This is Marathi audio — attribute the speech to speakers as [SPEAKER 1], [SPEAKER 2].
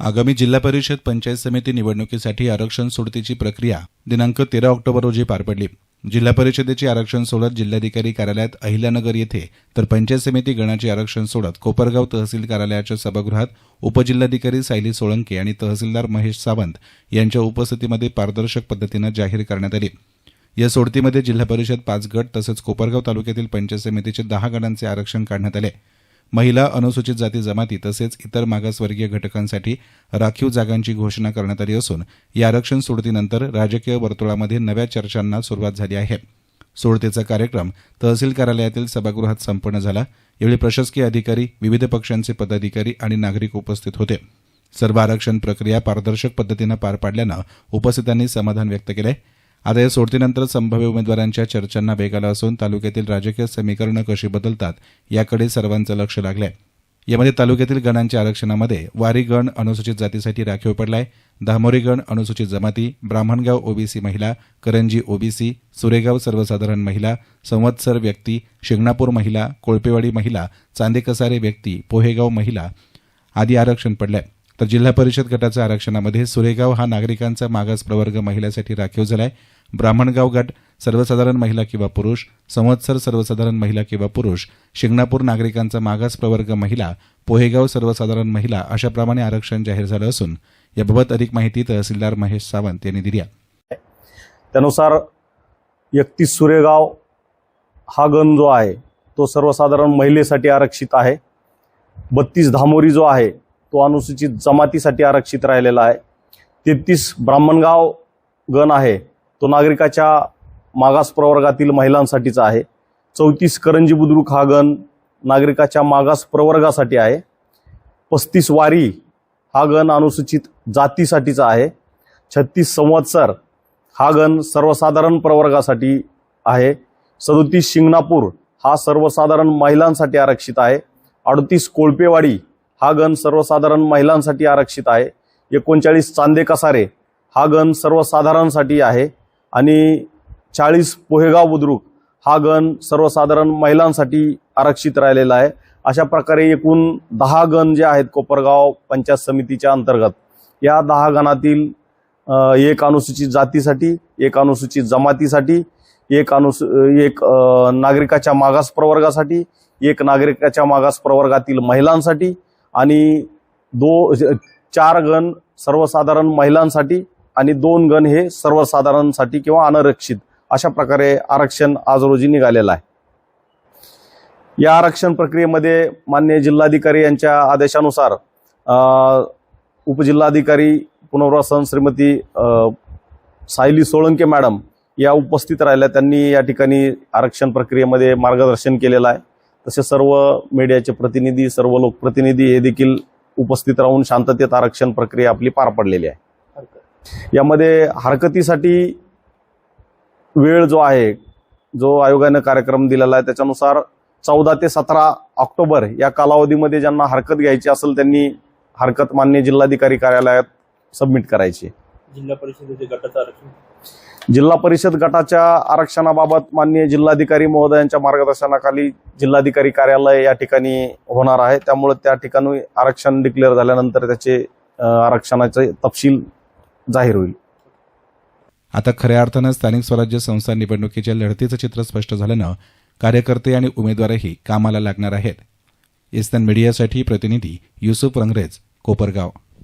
[SPEAKER 1] आगामी जिल्हा परिषद पंचायत समिती निवडणुकीसाठी आरक्षण सोडतीची प्रक्रिया दिनांक तेरा ऑक्टोबर रोजी पार पडली. जिल्हा परिषदेची आरक्षण सोडत जिल्हाधिकारी कार्यालयात अहिल्यानगर येथे तर पंचायत समिती गणाचे आरक्षण सोडत कोपरगाव तहसील कार्यालयाच्या सभागृहात उपजिल्हाधिकारी सायली सोळंके आणि तहसीलदार महेश सावंत यांच्या उपस्थितीमध्ये पारदर्शक पद्धतीनं जाहीर करण्यात आली. या सोडतीमध्ये जिल्हा परिषद पाच गट तसंच कोपरगाव तालुक्यातील पंचायत समितीचे दहा गटांचे आरक्षण काढण्यात आले. महिला अनुसूचित जाती जमाती तसेच इतर मागासवर्गीय घटकांसाठी राखीव जागांची घोषणा करण्यात आली असून या आरक्षण सोडतीनंतर राजकीय वर्तुळामध्ये नव्या चर्चांना सुरुवात झाली आहे. सोडतीचा कार्यक्रम तहसील कार्यालयातील सभागृहात संपन्न झाला. यावेळी प्रशासकीय अधिकारी विविध पक्षांचे पदाधिकारी आणि नागरिक उपस्थित होते. सर्व आरक्षण प्रक्रिया पारदर्शक पद्धतीनं पार पाडल्यानं उपस्थितांनी समाधान व्यक्त केलंय. आता या सोडतीनंतर संभाव्य उमेदवारांच्या चर्चांना वेग आला असून तालुक्यातील राजकीय समीकरणं कशी बदलतात याकडे सर्वांचं लक्ष लागलंय. यामध्ये तालुक्यातील गणांच्या आरक्षणामध्ये वारी गण अनुसूचित जातीसाठी राखीव पडलाय. दामोरी गण अनुसूचित जमाती ब्राह्मणगाव ओबीसी महिला करंजी ओबीसी सुरेगाव सर्वसाधारण महिला संवत्सर व्यक्ती शिंगणापूर महिला कोळपेवाडी महिला चांदेकसारे व्यक्ती पोहेगाव महिला आदी आरक्षण पडलंय. तर जिल्हा परिषद गटाच्या आरक्षणामध्ये सुरेगाव हा नागरिकांचा मागास प्रवर्ग महिलांसाठी राखीव झालाय. ब्राह्मणगाव गट सर्वसाधारण महिला किंवा पुरुष संवत्सर सर्वसाधारण महिला किंवा पुरुष शिंगणापूर नागरिकांचा मागास प्रवर्ग महिला पोहेगाव सर्वसाधारण महिला अशाप्रमाणे आरक्षण जाहीर झालं असून याबाबत अधिक माहिती तहसीलदार महेश सावंत यांनी दिली आहे.
[SPEAKER 2] त्यानुसार एकतीस सुरेगाव हा गण जो आहे तो सर्वसाधारण महिलेसाठी आरक्षित आहे. बत्तीस धामोरी जो आहे तो अनुसूचित जमातीसाठी आरक्षित राहिलेला आहे. तेहतीस ब्राह्मणगाव गण आहे तो नागरिकाच्या मागास प्रवर्गातील महिलांसाठीचा आहे. चौतीस करंजी बुद्रुक हा गण नागरिकाच्या मागास प्रवर्गासाठी आहे. पस्तीस वारी हा गण अनुसूचित जातीसाठीचा आहे. छत्तीस संवत्सर हा गण सर्वसाधारण प्रवर्गासाठी आहे. सदोतीस शिंगणापूर हा सर्वसाधारण महिलांसाठी आरक्षित आहे. अडतीस कोळपेवाडी हा गण सर्वसाधारण महिलांसाठी आरक्षित आहे. एकोणचाळीस चांदे कसारे हा गण सर्वसाधारणसाठी आहे. आणि चाळीस पोहेगाव बुद्रुक हा गण सर्वसाधारण महिलांसाठी आरक्षित राहिलेला आहे. अशा प्रकारे एकूण दहा गण जे आहेत कोपरगाव पंचायत समितीच्या अंतर्गत या दहा गणातील एक अनुसूचित जातीसाठी एक अनुसूचित जमातीसाठी एक अनुसू एक नागरिकाच्या मागास प्रवर्गासाठी एक नागरिकाच्या मागास प्रवर्गातील महिलांसाठी आणि दो चार गण सर्वसाधारण महिलांसाठी आणि दोन गण हे सर्वसाधारणसाठी किंवा अनारक्षित अशा प्रकारे आरक्षण आज रोजी निघालेलं आहे. या आरक्षण प्रक्रियेमध्ये मान्य जिल्हाधिकारी यांच्या आदेशानुसार उपजिल्हाधिकारी पुनर्वसन श्रीमती सायली सोळंके मॅडम या उपस्थित राहिल्या. त्यांनी या ठिकाणी आरक्षण प्रक्रियेमध्ये मार्गदर्शन केलेलं आहे. तसे सर्व मीडियाचे प्रतिनिधी सर्व लोकप्रतिनिधी हे देखील उपस्थित राहून शांततेत आरक्षण प्रक्रिया आपली पार पडलेली आहे. यामध्ये हरकतीसाठी वेळ जो आहे जो आयोगानं कार्यक्रम दिलेला आहे त्याच्यानुसार चौदा ते सतरा ऑक्टोबर या कालावधीमध्ये ज्यांना हरकत घ्यायची असेल त्यांनी हरकत मान्य जिल्हाधिकारी कार्यालयात सबमिट करायची.
[SPEAKER 3] जिल्हा परिषदेचे गटाचं आरक्षण?
[SPEAKER 2] जिल्हा परिषद गटाच्या आरक्षणाबाबत माननीय जिल्हाधिकारी महोदयांच्या मार्गदर्शनाखाली जिल्हाधिकारी कार्यालय या ठिकाणी होणार आहे. त्यामुळे त्या ठिकाणी आरक्षण डिक्लेअर झाल्यानंतर त्याचे आरक्षणाचे तपशील जाहीर होईल.
[SPEAKER 1] आता खऱ्या अर्थानं स्थानिक स्वराज्य संस्था निवडणुकीच्या लढतीचं चित्र स्पष्ट झाल्यानं कार्यकर्ते आणि उमेदवारही कामाला लागणार आहेत. इस्तान मीडियासाठी प्रतिनिधी युसुफ रंगरेज कोपरगाव.